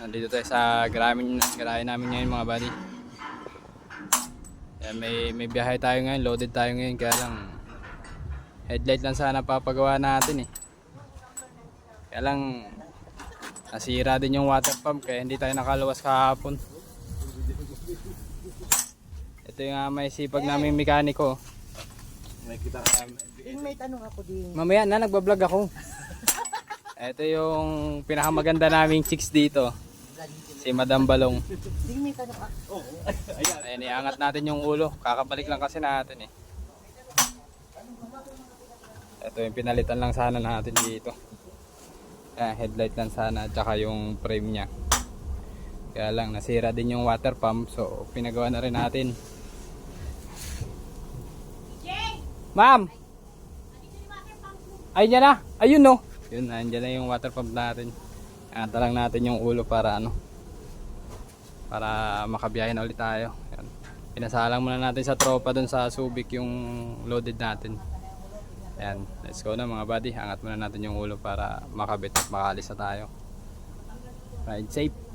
Nandito tayo sa garamin, garahe namin ngayon mga buddy. Yan, may, may biyahe tayo ngayon, loaded tayo ngayon kaya lang headlight lang sana papagawa natin eh. Kaya lang nasira din yung water pump kaya hindi tayo nakaluwas kahapon. Ito yung uh, may sipag naming mekaniko. May kita may tanong ako din. Mamaya na, nagbablog ako. Ito yung pinakamaganda naming chicks dito. Si Madam Balong. Yung may tanong ako. Ayan, iangat natin yung ulo. Kakabalik lang kasi natin eh. Ito yung pinalitan lang sana natin dito. Ayan, headlight lang sana at saka yung frame niya. Kaya lang, nasira din yung water pump. So, pinagawa na rin natin. Ma'am! Ayun yan na! Ayun no! Yun, andyan na yung water pump natin. Angata lang natin yung ulo para ano para makabiyahe na ulit tayo. Yan. Pinasalang muna natin sa tropa dun sa Subic yung loaded natin. Ayan, let's go na mga buddy. Angat muna natin yung ulo para makabit at makalis na tayo. Ride safe.